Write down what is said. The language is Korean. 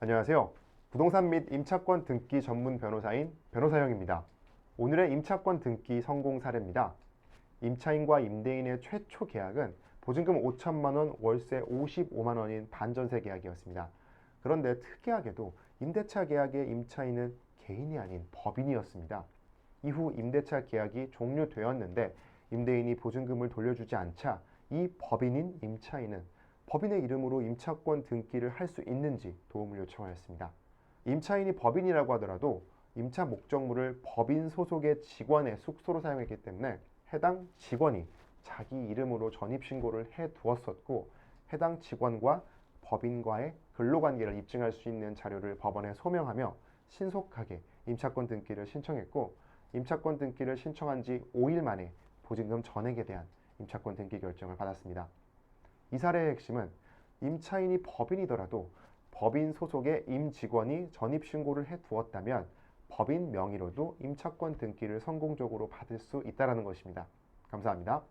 안녕하세요. 부동산 및 임차권 등기 전문 변호사인 변호사형입니다. 오늘의 임차권 등기 성공 사례입니다. 임차인과 임대인의 최초 계약은 보증금 5천만 원, 월세 55만 원인 반전세 계약이었습니다. 그런데 특이하게도 임대차 계약의 임차인은 개인이 아닌 법인이었습니다. 이후 임대차 계약이 종료되었는데 임대인이 보증금을 돌려주지 않자 이 법인인 임차인은 법인의 이름으로 임차권 등기를 할 수 있는지 도움을 요청하였습니다. 임차인이 법인이라고 하더라도 임차 목적물을 법인 소속의 직원의 숙소로 사용했기 때문에 해당 직원이 자기 이름으로 전입신고를 해 두었었고 해당 직원과 법인과의 근로관계를 입증할 수 있는 자료를 법원에 소명하며 신속하게 임차권 등기를 신청했고 임차권 등기를 신청한 지 5일 만에 보증금 전액에 대한 임차권 등기 결정을 받았습니다. 이 사례의 핵심은 임차인이 법인이더라도 법인 소속의 임 직원이 전입 신고를 해 두었다면 법인 명의로도 임차권 등기를 성공적으로 받을 수 있다는 것입니다. 감사합니다.